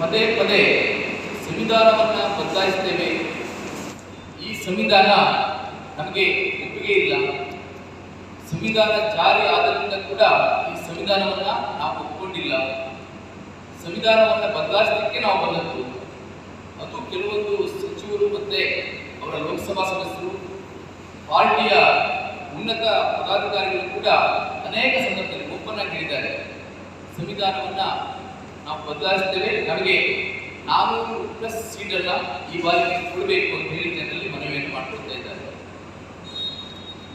ಪದೇ ಪದೇ ಸಂವಿಧಾನವನ್ನು ಬದಲಾಯಿಸ್ತೇವೆ. ಈ ಸಂವಿಧಾನ ನಮಗೆ ಒಪ್ಪಿಗೆ ಇಲ್ಲ. ಸಂವಿಧಾನ ಜಾರಿ ಆದ್ದರಿಂದ ಕೂಡ ಈ ಸಂವಿಧಾನವನ್ನು ನಾವು ಒಪ್ಪಿಕೊಂಡಿಲ್ಲ ಸಂವಿಧಾನವನ್ನು ಬದಲಾಯಿಸಲಿಕ್ಕೆ ನಾವು ಬಂದದ್ದು. ಅದು ಕೆಲವೊಂದು ಸಚಿವರು ಮತ್ತು ಅವರ ಲೋಕಸಭಾ ಸದಸ್ಯರು, ಪಾರ್ಟಿಯ ಉನ್ನತ ಪದಾಧಿಕಾರಿಗಳು ಕೂಡ ಅನೇಕ ಸಂದರ್ಭದಲ್ಲಿ ಒಪ್ಪನ್ನ ಹೇಳಿದ್ದಾರೆ ಸಂವಿಧಾನವನ್ನ ನಾವು ಬದಲಾಯಿಸ್ತೇವೆ. ನಮಗೆ ನಾನೂರು ಪ್ಲಸ್ ಸೀಟನ್ನ ಈ ಬಾರಿ ಕೊಡಬೇಕು ಅಂತ ಹೇಳಿ ಮನವಿಯನ್ನು ಮಾಡಿಕೊಳ್ತಾ ಇದ್ದಾರೆ.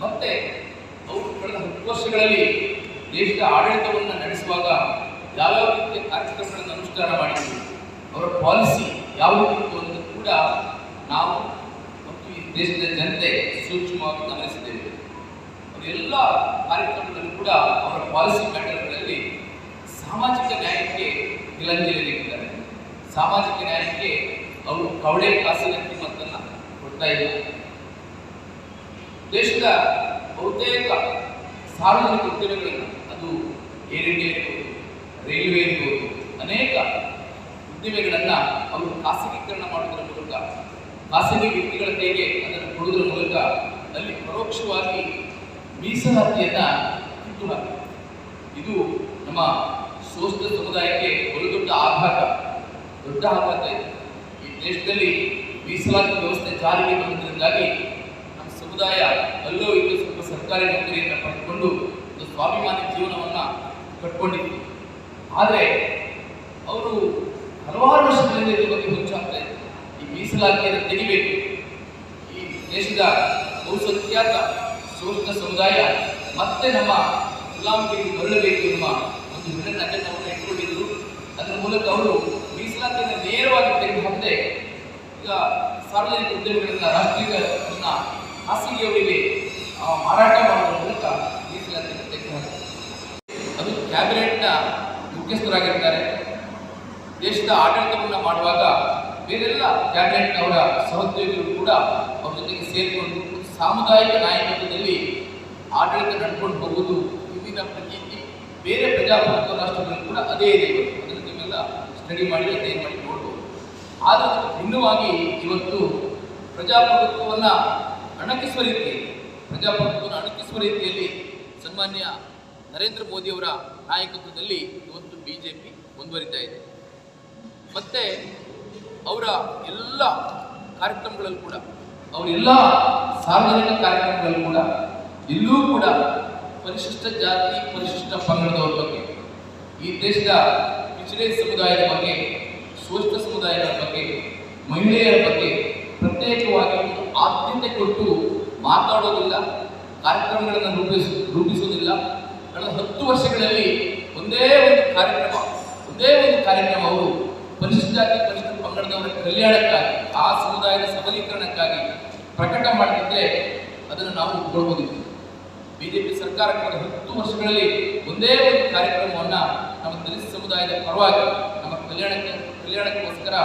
ಮತ್ತೆ ಅವರು ಕಳೆದ ಹತ್ತು ವರ್ಷಗಳಲ್ಲಿ ದೇಶದ ಆಡಳಿತವನ್ನು ನಡೆಸುವಾಗ ಯಾವ್ಯಾವ ರೀತಿಯ ಕಾರ್ಯಕ್ರಮಗಳನ್ನು ಅನುಷ್ಠಾನ ಮಾಡಿದ್ರು, ಅವರ ಪಾಲಿಸಿ ಯಾವುದಿತ್ತು ಅಂತ ಕೂಡ ನಾವು ಮತ್ತು ಈ ದೇಶದ ಜನತೆ ಸೂಕ್ಷ್ಮವಾಗಿ ಗಮನಿಸಿದ್ದೇವೆ. ಅವರೆಲ್ಲ ಕಾರ್ಯಕ್ರಮಗಳಲ್ಲಿ ಕೂಡ ಅವರ ಪಾಲಿಸಿ ಮ್ಯಾಟರ್ಗಳಲ್ಲಿ ಸಾಮಾಜಿಕ ನ್ಯಾಯಕ್ಕೆ ನೀಡಿದ್ದಾರೆ ಸಾಮಾಜಿಕ ನ್ಯಾಯಕ್ಕೆ ಅವರು ಕವಡೆ ಕಾಸಿನ ಕಿಮ್ಮತ್ತನ್ನು ಕೊಡ್ತಾ ಇಲ್ಲ. ದೇಶದ ಬಹುತೇಕ ಸಾರ್ವಜನಿಕ ಉದ್ಯಮಗಳನ್ನು ಅದು ಏರ್ ಇಂಡಿಯಾ ಇರ್ಬೋದು, ರೈಲ್ವೆ ಇರ್ಬೋದು, ಅನೇಕ ಉದ್ದಿಮೆಗಳನ್ನು ಅವರು ಖಾಸಗೀಕರಣ ಮಾಡುವುದರ ಮೂಲಕ ಖಾಸಗಿ ವ್ಯಕ್ತಿಗಳ ಕೈಗೆ ಅದನ್ನು ಕೊಡುವುದರ ಮೂಲಕ ಅಲ್ಲಿ ಪರೋಕ್ಷವಾಗಿ ಮೀಸಲಾತಿಯನ್ನು ಇದು ನಮ್ಮ ಸೋಸ್ತ ಸಮುದಾಯಕ್ಕೆ ದೊಡ್ಡ ಈ ದೇಶದಲ್ಲಿ ಮೀಸಲಾತಿ ವ್ಯವಸ್ಥೆ ಜಾರಿಗೆ ಬಂದಿದ್ದರಿಂದಾಗಿ ನಮ್ಮ ಸಮುದಾಯ ಅಲ್ಲೋ ಇಲ್ಲೂ ಸ್ವಲ್ಪ ಸರ್ಕಾರಿ ನೌಕರಿಯನ್ನು ಪಡೆದುಕೊಂಡು ಒಂದು ಸ್ವಾಭಿಮಾನಿ ಜೀವನವನ್ನು ಕಟ್ಕೊಂಡಿತ್ತು ಆದರೆ ಅವರು ಹಲವಾರು ವರ್ಷಗಳಿಂದ ಇದ್ರ ಬಗ್ಗೆ ಹುಚ್ಚಾಗ್ತಾ ಇದೆ ಈ ಮೀಸಲಾತಿಯನ್ನು ತೆಗಿಬೇಕು. ಈ ದೇಶದ ಬಹುಸಂಖ್ಯಾತ ಶೋಷಿತ ಸಮುದಾಯ ಮತ್ತೆ ನಮ್ಮ ಗುಲಾಮಿಗೆ ಮರಳಬೇಕು ಎಂಬ ಒಂದು ವಿಡನ್ ಅಜೆಂಡವನ್ನು ಇಟ್ಕೊಂಡಿದ್ರು ಅದರ ಮೂಲಕ ಅವರು ಮೀಸಲಾತಿಯನ್ನು ನೇರವಾಗಿ ತೆಗೆದುಹಾಕದೆ ಈಗ ಸಾರ್ವಜನಿಕ ಉದ್ಯಮಗಳಿಂದ ರಾಷ್ಟ್ರೀಯಗಳನ್ನ ಖಾಸಗಿಯವರಿಗೆ ಮಾರಾಟ ಮಾಡುವ ಮೂಲಕ ಮೀಸಲಾತಿಯನ್ನು ತೆಗೆದುಹಾಕಿದ್ದಾರೆ ಅದು ಕ್ಯಾಬಿನೆಟ್ನ ಮುಖ್ಯಸ್ಥರಾಗಿರ್ತಾರೆ. ದೇಶದ ಆಡಳಿತವನ್ನು ಮಾಡುವಾಗ ಬೇರೆಲ್ಲ ಕ್ಯಾಬಿನೆಟ್ನವರ ಸಹೋದ್ಯೋಗಿಗಳು ಕೂಡ ಅವ್ರ ಜೊತೆಗೆ ಸೇರಿಕೊಂಡು ಸಾಮುದಾಯಿಕ ನಾಯಕತ್ವದಲ್ಲಿ ಆಡಳಿತ ನಡ್ಕೊಂಡು ಹೋಗುವುದು ಇಂದಿನ ಪ್ರತಿ ಬೇರೆ ಪ್ರಜಾಪ್ರಭುತ್ವ ರಾಷ್ಟ್ರಗಳು ಕೂಡ ಅದೇ ಇದೆ ಸ್ಟಡಿ ಮಾಡಿ ಅಧ್ಯಯನ ಮಾಡಿ ನೋಡ್ಬೋದು. ಆದರೆ ಭಿನ್ನವಾಗಿ ಇವತ್ತು ಪ್ರಜಾಪ್ರಭುತ್ವವನ್ನು ಅಣಕಿಸುವ ರೀತಿಯಲ್ಲಿ, ಪ್ರಜಾಪ್ರಭುತ್ವವನ್ನು ಅಣಕಿಸುವ ರೀತಿಯಲ್ಲಿ ಸನ್ಮಾನ್ಯ ನರೇಂದ್ರ ಮೋದಿಯವರ ನಾಯಕತ್ವದಲ್ಲಿ ಇವತ್ತು ಬಿ ಜೆ ಪಿ ಮುಂದುವರಿತಾ ಇದೆ. ಮತ್ತು ಅವರ ಎಲ್ಲ ಕಾರ್ಯಕ್ರಮಗಳಲ್ಲೂ ಕೂಡ ಅವರೆಲ್ಲ ಸಾರ್ವಜನಿಕ ಕಾರ್ಯಕ್ರಮಗಳಲ್ಲೂ ಕೂಡ ಎಲ್ಲೂ ಕೂಡ ಪರಿಶಿಷ್ಟ ಜಾತಿ, ಪರಿಶಿಷ್ಟ ಪಂಗಡದವರ ಬಗ್ಗೆ ಈ ದೇಶದ ಪಿछड़े ಸಮುದಾಯದ ಬಗ್ಗೆ ಶೋಷಿತ ಸಮುದಾಯದ ಬಗ್ಗೆ, ಮಹಿಳೆಯರ ಬಗ್ಗೆ ಪ್ರತ್ಯೇಕವಾಗಿ ಆದ್ಯತೆ ಕೊಟ್ಟು ಮಾತಾಡೋದಿಲ್ಲ, ಕಾರ್ಯಕ್ರಮಗಳನ್ನು ರೂಪಿಸ, ರೂಪಿಸುವುದಿಲ್ಲ. ಕಳೆದ ಹತ್ತು ವರ್ಷಗಳಲ್ಲಿ ಒಂದೇ ಒಂದು ಕಾರ್ಯಕ್ರಮ, ಒಂದೇ ಒಂದು ಕಾರ್ಯಕ್ರಮ ಅವರು ಪರಿಶಿಷ್ಟ ಜಾತಿ ಪರಿಶಿಷ್ಟ ಪಂಗಡದವರ ಕಲ್ಯಾಣಕ್ಕಾಗಿ, ಆ ಸಮುದಾಯದ ಸಬಲೀಕರಣಕ್ಕಾಗಿ ಪ್ರಕಟ ಮಾಡಿದ್ರೆ ಅದನ್ನು ನಾವು ಒಪ್ಕೊಳ್ಬೋದಿತ್ತು. ಬಿಜೆಪಿ ಸರ್ಕಾರ ಕಳೆದ ಹತ್ತು ವರ್ಷಗಳಲ್ಲಿ ಒಂದೇ ಒಂದು ಕಾರ್ಯಕ್ರಮವನ್ನು ನಮ್ಮ ಸಮುದಾಯದ ಪರವಾಗಿ ನಮ್ಮ ಕಲ್ಯಾಣಕ್ಕೆ, ಕಲ್ಯಾಣಕ್ಕೋಸ್ಕರ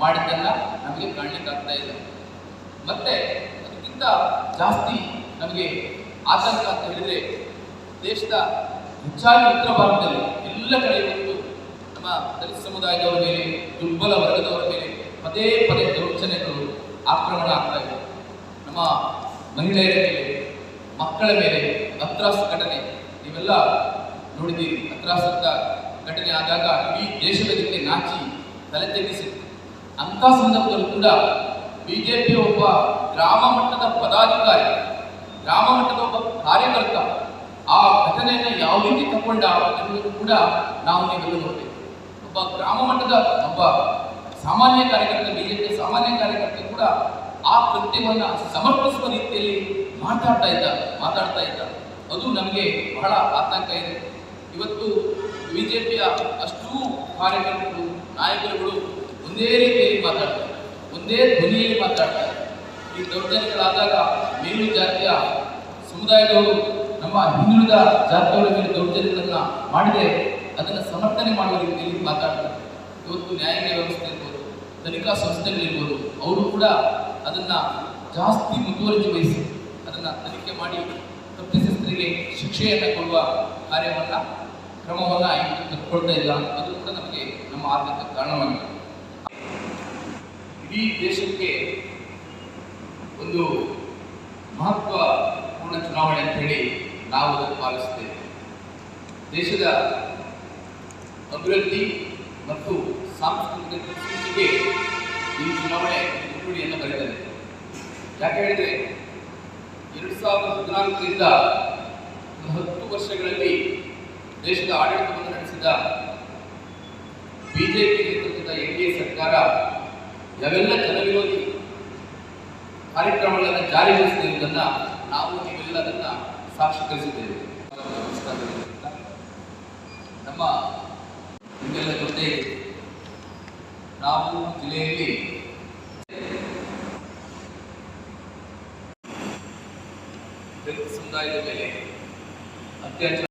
ಮಾಡಿದ್ದನ್ನ ನಮಗೆ ಕಾಣಲಿಕ್ಕೆ ಆಗ್ತಾ ಇಲ್ಲ ಮತ್ತೆ ಅದಕ್ಕಿಂತ ಜಾಸ್ತಿ ನಮಗೆ ಆತಂಕ ಅಂತ ಹೇಳಿದ್ರೆ ದೇಶದ ಹೆಚ್ಚಾಗಿ ಉತ್ತರ ಭಾರತದಲ್ಲಿ ಎಲ್ಲ ಕಡೆ ಇವತ್ತು ನಮ್ಮ ದಲಿತ ಸಮುದಾಯದವರ ಮೇಲೆ, ದುರ್ಬಲ ವರ್ಗದವರ ಮೇಲೆ ಪದೇ ಪದೇ ದೌರ್ಜನ್ಯಗಳು, ಆಕ್ರಮಣ ಆಗ್ತಾ ಇದೆ. ನಮ್ಮ ಮಹಿಳೆಯರ ಮೇಲೆ, ಮಕ್ಕಳ ಮೇಲೆ ಅತ್ರಾಸ ಘಟನೆ ಇವೆಲ್ಲ ನೋಡಿದ್ದೀರಿ. ಅತ್ರಾಸದ ಘಟನೆ ಆದಾಗ ಇಡೀ ದೇಶದ ಜೊತೆ ನಾಚಿ ತಲೆ ತೆಗ್ಗಿಸಿತ್ತು. ಅಂಥ ಸಂದರ್ಭದಲ್ಲೂ ಕೂಡ ಬಿಜೆಪಿ ಒಬ್ಬ ಗ್ರಾಮ ಮಟ್ಟದ ಪದಾಧಿಕಾರಿ, ಗ್ರಾಮ ಮಟ್ಟದ ಒಬ್ಬ ಕಾರ್ಯಕರ್ತ ಆ ಘಟನೆಯನ್ನು ಯಾವ ರೀತಿ ತಗೊಂಡ ಕೂಡ ನಾವು ನೀವೆಲ್ಲ ನೋಡ್ತೇವೆ ಒಬ್ಬ ಗ್ರಾಮ ಮಟ್ಟದ ಒಬ್ಬ ಸಾಮಾನ್ಯ ಕಾರ್ಯಕರ್ತ, ಬಿಜೆಪಿ ಸಾಮಾನ್ಯ ಕಾರ್ಯಕರ್ತ ಕೂಡ ಆ ಕೃತ್ಯವನ್ನು ಸಮರ್ಪಿಸುವ ರೀತಿಯಲ್ಲಿ ಮಾತಾಡ್ತಾ ಇದ್ದ ಮಾತಾಡ್ತಾ ಇದ್ದ. ಅದು ನಮಗೆ ಬಹಳ ಆತಂಕ ಇದೆ. ಇವತ್ತು ಬಿಜೆಪಿಯ ಅಷ್ಟೂ ಕಾರ್ಯಕರ್ತರು ನಾಯಕರುಗಳು ಒಂದೇ ರೀತಿಯಲ್ಲಿ ಮಾತಾಡ್ತಾರೆ. ಒಂದೇ ಧ್ವನಿಯಲ್ಲಿ ಮಾತಾಡ್ತಾರೆ. ಈ ದೌರ್ಜನ್ಯಗಳಾದಾಗ ಮೇಲು ಜಾತಿಯ ಸಮುದಾಯದವರು ನಮ್ಮ ಹಿಂದುಳಿದ ಜಾತಿಯವರ ಮೇಲೆ ದೌರ್ಜನ್ಯಗಳನ್ನ ಮಾಡಿದೆ ಅದನ್ನು ಸಮರ್ಥನೆ ಮಾಡುವ ರೀತಿಯಲ್ಲಿ ಮಾತಾಡ್ತಾರೆ. ಇವತ್ತು ನ್ಯಾಯಾಂಗ ವ್ಯವಸ್ಥೆ ಇರ್ಬೋದು, ತನಿಖಾ ಸಂಸ್ಥೆಗಳಿರ್ಬೋದು ಅವರು ಕೂಡ ಅದನ್ನ ಜಾಸ್ತಿ ಮುತುವರ್ಜಿ ವಹಿಸಿ ಅದನ್ನ ತನಿಖೆ ಮಾಡಿ ತಪ್ಪಿತಸ್ಥರಿಗೆ ಶಿಕ್ಷೆಯನ್ನು ಕೊಡುವ ಕಾರ್ಯವನ್ನ ಕ್ರಮವನ್ನ ಕಟ್ಕೊಳ್ತಾ ಇಲ್ಲ ಅದು ಕೂಡ ನಮಗೆ ನಮ್ಮ ಆರ್ಥಿಕ ಕಾರಣವಾಗಿದೆ. ಇಡೀ ದೇಶಕ್ಕೆ ಒಂದು ಮಹತ್ವಪೂರ್ಣ ಚುನಾವಣೆ ಅಂತ ಹೇಳಿ ನಾವು ಅದನ್ನು ದೇಶದ ಅಭಿವೃದ್ಧಿ ಮತ್ತು ಸಾಂಸ್ಕೃತಿಕ ಪರಿಸ್ಥಿತಿಗೆ ಈ ಚುನಾವಣೆ ಮುನ್ನುಡಿಯನ್ನು ಬರೆದಿದೆ. ಯಾಕೆ ಹೇಳಿದರೆ, ಎರಡು ಸಾವಿರದ ಹದಿನಾಲ್ಕರಿಂದ ಹತ್ತು ವರ್ಷಗಳಲ್ಲಿ ದೇಶದ ಆಡಳಿತವನ್ನು ನಡೆಸಿದ ಬಿಜೆಪಿ ನೇತೃತ್ವದ ಎನ್ ಡಿ ಎ ಸರ್ಕಾರ ಯಾವೆಲ್ಲ ಜನವಿರೋಧಿ ಕಾರ್ಯಕ್ರಮಗಳನ್ನು ಜಾರಿಗೊಳಿಸಿರುವುದನ್ನು ನಾವು ನೀವೆಲ್ಲ ಅದನ್ನ ಸಾಕ್ಷೀಕರಿಸಿದ್ದೇವೆ. ನಮ್ಮ ನಿಮ್ಮೆಲ್ಲ ಜೊತೆ ನಾವು ಜಿಲ್ಲೆಯಲ್ಲಿ ಸಮುದಾಯದ ಮೇಲೆ ಅತ್ಯಾಚಾರ